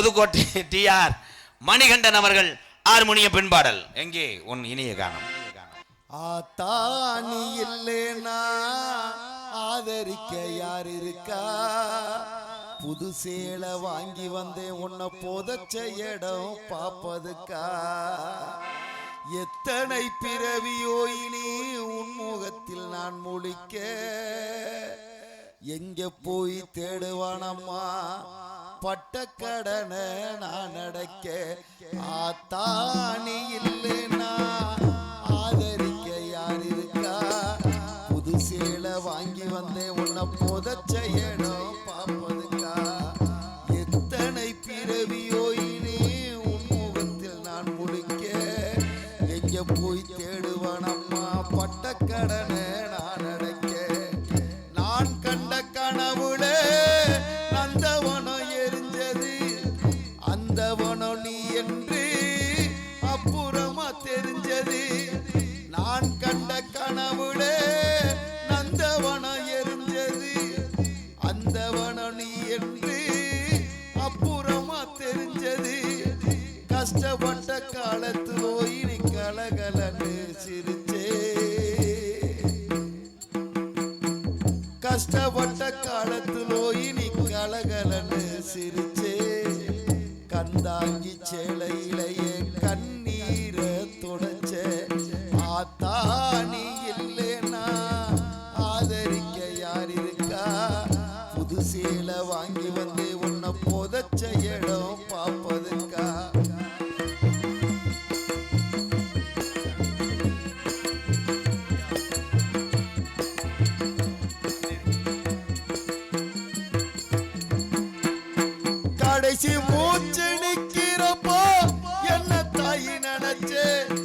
Pudukkottai D R Manikandan அவர்கள் ஆர்மோனிய பெண்பாடல் எங்கே? உன் இனிய கானம். ஆத்தாணி இல்லைனா ஆதரிக்க யார் இருக்கா புது சேலை வாங்கி வந்தேன் உன்னை புதைச்ச இடம் பாப்பதுக்கா எத்தனை பிறவியோ இனி உன்முகத்தில் நான் முழிக்க? எங்க போய் தேடுவானம்மா? பட்ட கடனை நான் அடைக்க. ஆத்தாணி இல்லைன்னா ஆதரிக்க யார் இருக்கா? புது சேலை வாங்கி வந்தேன் உன்னை புதைச்ச செய்யணும் பார்ப்பது என்று அப்புறமா தெரிஞ்சது. நான் கண்ட கனவுல நந்தவனம் எரிஞ்சது. அந்தவனம் நீ என்று அப்புறமா தெரிஞ்சது. கஷ்டப்பட்ட காலத்து இனி கலகலன்னு சிரிச்சே. கஷ்டப்பட்ட காலத்து இனி கலகலன்னு சிரிச்சே. கந்தாங்கி சேலையிலேயே கண்ணீரை தொடச்ச. ஆத்தாணி இல்லைனா ஆதரிக்க யார் இருக்கா? புது சேலை வாங்கி வந்து உன்னை புதைச்ச இடம் பார்ப்பதுக்கா கடைசி I did.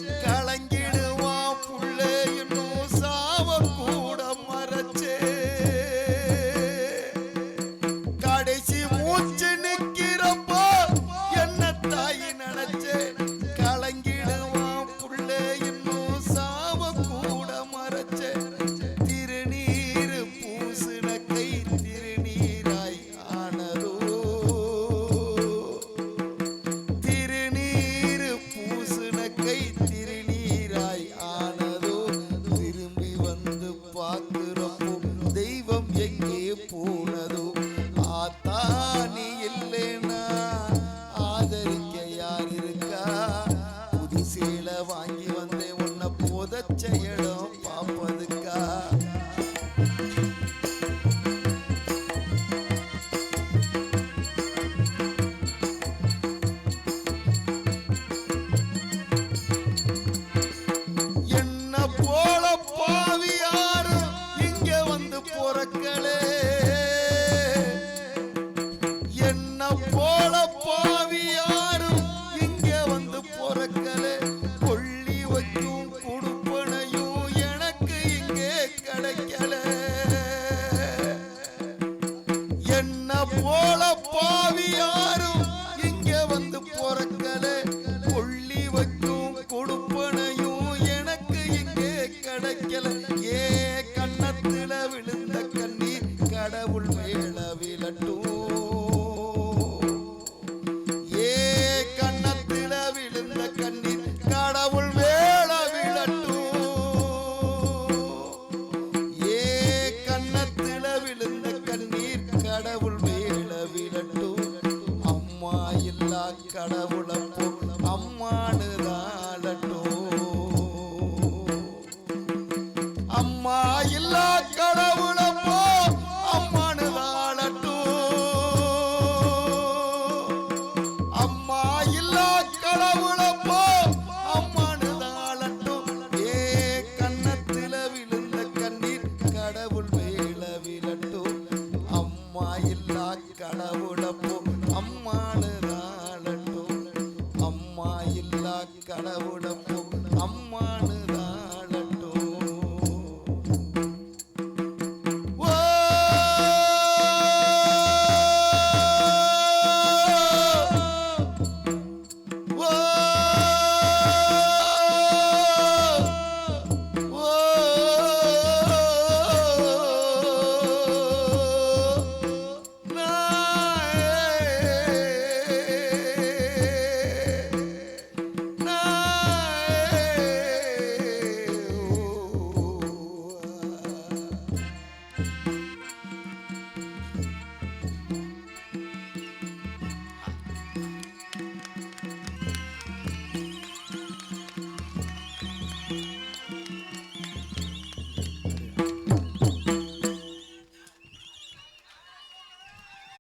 கடவுளப்போ அம்மானு அம்மா இல்லா கடவுளப்போ அம்மானு அம்மா இல்லா கடவுளப்போ அம்மானு ஏ கண்ணத்தில விழுந்த கண்ணீர் கடவுள் மேல விழட்டும் அம்மா இல்லா கடவுளப்போ